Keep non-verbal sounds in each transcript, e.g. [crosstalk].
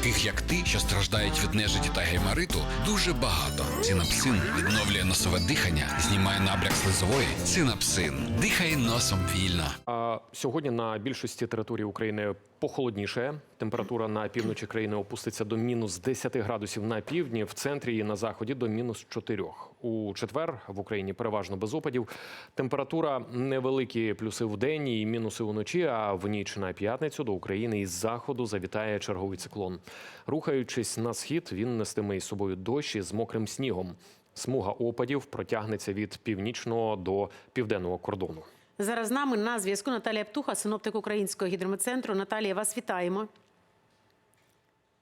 Таких як ти, що страждають від нежиті та геймариту, дуже багато. Цинапсин відновлює носове дихання, знімає набряк слизової. Цинапсин. дихає носом вільно. А сьогодні на більшості території України похолодніше. Температура на півночі країни опуститься до мінус 10 градусів на півдні, в центрі і на заході до мінус 4. У четвер в Україні переважно без опадів. Температура невеликі плюси в день і мінуси вночі. А в ніч на п'ятницю до України із заходу завітає черговий циклон. Рухаючись на схід, він нестиме із собою дощ із мокрим снігом. Смуга опадів протягнеться від північного до південного кордону. Зараз з нами на зв'язку Наталія Птуха, синоптик Українського гідрометцентру. Наталія, вас вітаємо.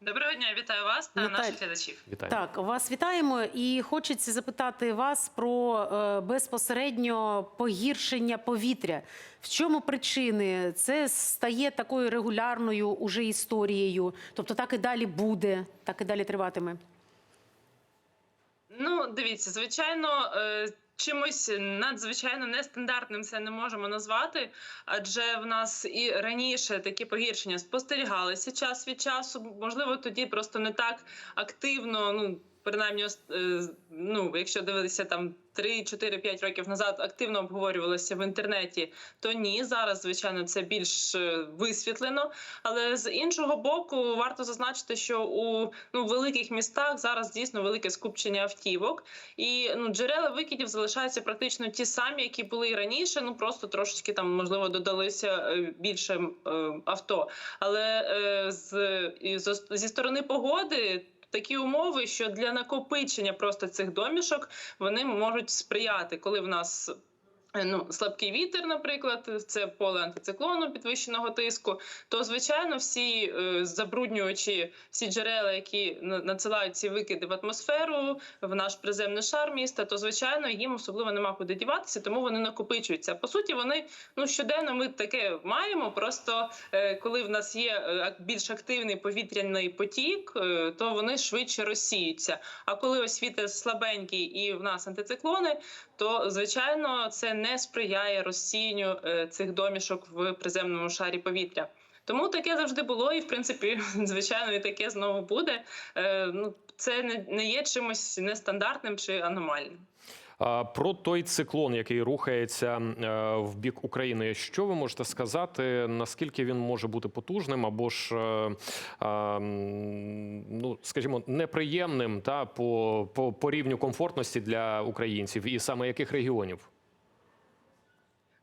Доброго дня, вітаю вас та Наталь- наших глядачів. Вітаю. Так, вас вітаємо і хочеться запитати вас про е, безпосередньо погіршення повітря. В чому причини? Це стає такою регулярною уже історією. Тобто так і далі буде, так і далі триватиме. Ну, дивіться, звичайно, е, чимось надзвичайно нестандартним це не можемо назвати, адже в нас і раніше такі погіршення спостерігалися час від часу. Можливо, тоді просто не так активно, ну. Принаймні, е, ну, якщо дивитися там 3, 4, 5 років назад, активно обговорювалося в інтернеті, то ні, зараз, звичайно, це більш е, висвітлено. Але з іншого боку, варто зазначити, що у ну, великих містах зараз дійсно велике скупчення автівок, і ну, джерела викидів залишаються практично ті самі, які були і раніше. Ну просто трошечки там можливо додалися е, більше е, авто. Але е, з, зі сторони погоди. Такі умови, що для накопичення просто цих домішок вони можуть сприяти, коли в нас ну слабкий вітер, наприклад, це поле антициклону підвищеного тиску. То звичайно, всі е, забруднювачі, всі джерела, які на- надсилають ці викиди в атмосферу, в наш приземний шар міста, то звичайно їм особливо нема куди діватися, тому вони накопичуються. По суті, вони ну щоденно ми таке маємо. Просто е, коли в нас є е, більш активний повітряний потік, е, то вони швидше розсіються. А коли ось вітер слабенький і в нас антициклони, то звичайно це не сприяє розсіянню е, цих домішок в приземному шарі повітря. Тому таке завжди було, і в принципі, [laughs] звичайно, і таке знову буде. Е, Ну це не, є чимось нестандартним чи аномальним. Про той циклон, який рухається е, в бік України, що ви можете сказати? Наскільки він може бути потужним або ж, ну скажімо, неприємним та по, по, по рівню комфортності для українців, і саме яких регіонів?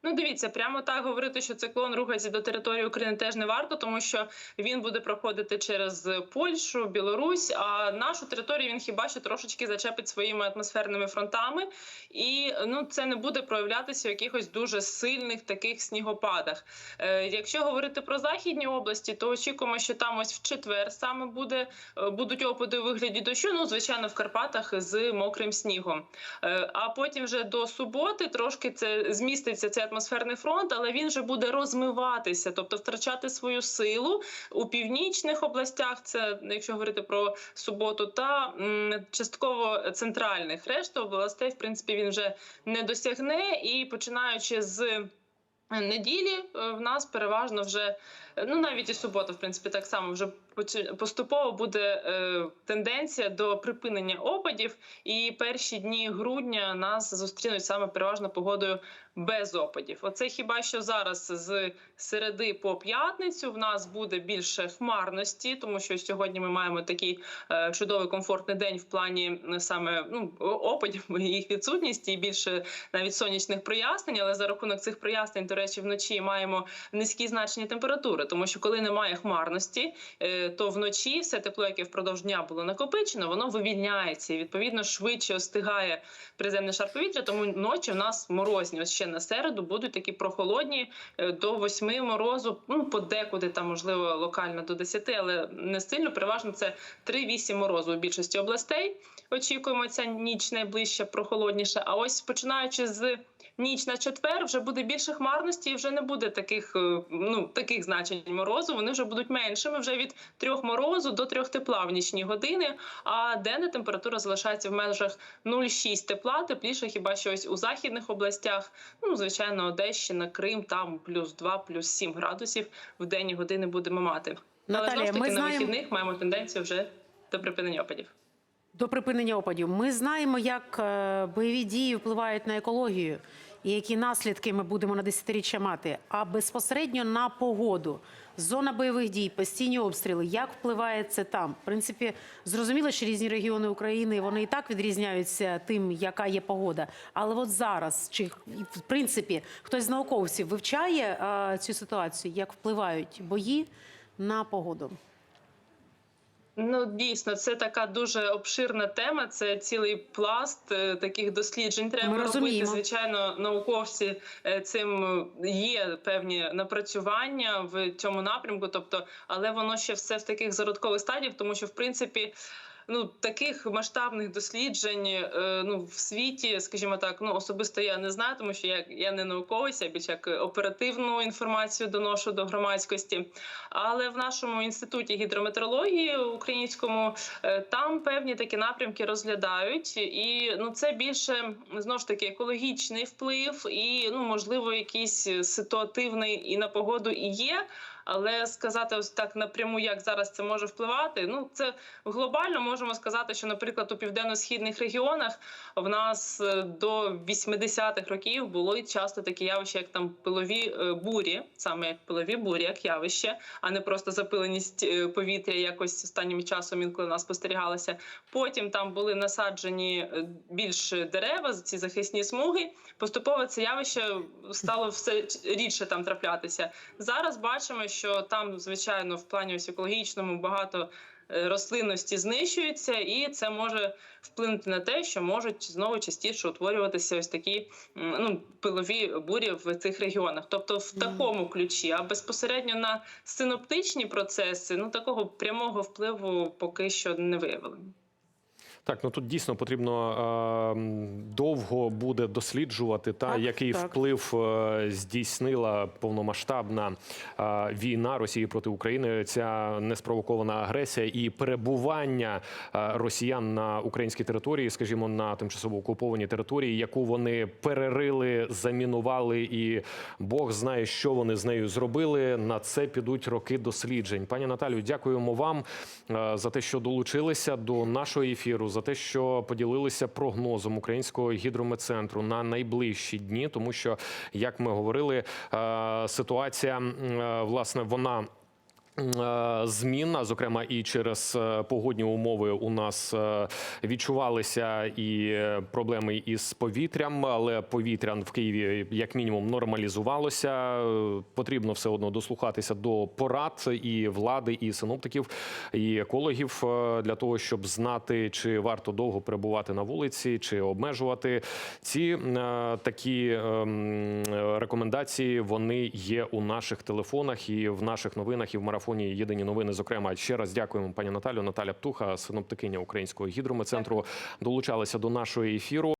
Ну, дивіться, прямо так говорити, що циклон рухається до території України теж не варто, тому що він буде проходити через Польщу, Білорусь. А нашу територію він хіба що трошечки зачепить своїми атмосферними фронтами, і ну це не буде проявлятися в якихось дуже сильних таких снігопадах. Е, якщо говорити про західні області, то очікуємо, що там ось в четвер саме буде е, будуть опади у вигляді дощу. Ну звичайно, в Карпатах з мокрим снігом. Е, А потім вже до суботи трошки це зміститься цей атмосферний фронт, але він вже буде розмиватися, тобто втрачати свою силу у північних областях. Це якщо говорити про суботу, та частково центральних решту областей, в принципі, він вже не досягне. І починаючи з неділі, е, в нас переважно вже ну навіть і субота, в принципі, так само вже поступово буде е, тенденція до припинення опадів, і перші дні грудня нас зустрінуть саме переважно погодою без опадів. Оце хіба що зараз з середи по п'ятницю в нас буде більше хмарності, тому що сьогодні ми маємо такий е, чудовий комфортний день в плані е, саме ну опадів, їх відсутність і більше навіть сонячних прояснень. Але за рахунок цих прояснень, до речі, вночі маємо низькі значення температури, тому що коли немає хмарності, то вночі все тепло, яке впродовж дня було накопичено, воно вивільняється і відповідно швидше остигає приземний шар повітря. Тому ночі в нас морозні. Ось ще на середу будуть такі прохолодні е, до 8 морозу. Ну подекуди там можливо локально до 10, але не сильно. Переважно це 3-8 морозу у більшості областей. Очікуємо ця ніч найближча прохолодніша. А ось починаючи з ніч на четвер, вже буде більше хмарності, і вже не буде таких е, ну таких значень морозу. Вони вже будуть меншими. Вже від трьох морозу до трьох тепла в нічні години. А денна температура залишається в межах 0,6 тепла, тепліше хіба що ось у західних областях. Ну звичайно, Одещина, Крим, там плюс 2, плюс 7 градусів в денні години будемо мати. Але знову ж таки на знаємо вихідних маємо тенденцію вже до припинення опадів. до припинення опадів. Ми знаємо, як е, бойові дії впливають на екологію і які наслідки ми будемо на десятиріччя мати. А безпосередньо на погоду, зона бойових дій, постійні обстріли. Як впливає це там? В принципі, зрозуміло, що різні регіони України вони і так відрізняються тим, яка є погода. Але от зараз, чи в принципі хтось з науковців вивчає е, цю ситуацію, як впливають бої на погоду? Ну дійсно, це така дуже обширна тема. Це цілий пласт е, таких досліджень. Треба Ми робити. розуміємо. Звичайно, науковці е, цим є певні напрацювання в цьому напрямку. Тобто, але воно ще все в таких зародкових стадіях, тому що в принципі. Ну, таких масштабних досліджень е, ну в світі, скажімо так, ну особисто я не знаю, тому що я, я не науковець, я більш як оперативну інформацію доношу до громадськості. Але в нашому інституті гідрометеорології українському е, там певні такі напрямки розглядають, і ну це більше знову ж таки екологічний вплив, і ну можливо якийсь ситуативний і на погоду і є. Але сказати ось так напряму, як зараз це може впливати, ну це глобально можемо сказати, що, наприклад, у південно-східних регіонах в нас е, до 80-х років було часто такі явища, як там пилові е, бурі, саме як пилові бурі, як явище, а не просто запиленість е, повітря, якось останнім часом інколи нас спостерігалося. Потім там були насаджені більш дерева, ці захисні смуги. Поступово це явище стало все рідше там траплятися. Зараз бачимо, що там, звичайно, в плані ось екологічному багато е, рослинності знищується, і це може вплинути на те, що можуть знову частіше утворюватися ось такі ну, пилові бурі в цих регіонах. Тобто в такому ключі, а безпосередньо на синоптичні процеси, ну такого прямого впливу поки що не виявлено. Так, ну тут дійсно потрібно е, довго буде досліджувати та Так, який так. вплив е, здійснила повномасштабна е, війна Росії проти України. Ця неспровокована агресія і перебування е, росіян на українській території, скажімо, на тимчасово окупованій території, яку вони перерили, замінували, і Бог знає, що вони з нею зробили. На це підуть роки досліджень. Пані Наталю, дякуємо вам е, за те, що долучилися до нашого ефіру, за те, що поділилися прогнозом українського гідрометцентру на найближчі дні, тому що, як ми говорили, е, ситуація е, власне вона. Е, Змінна, зокрема, і через е, погодні умови у нас е, відчувалися і проблеми із повітрям, але повітря в Києві як мінімум нормалізувалося. Потрібно все одно дослухатися до порад і влади, і синоптиків, і екологів для того, щоб знати, чи варто довго перебувати на вулиці, чи обмежувати ці такі ем, рекомендації. Вони є у наших телефонах і в наших новинах, і в марафоні Єдині новини. Зокрема, ще раз дякуємо пані Наталю. Наталя Птуха, синоптикиня українського гідрометцентру, долучалася до нашого ефіру.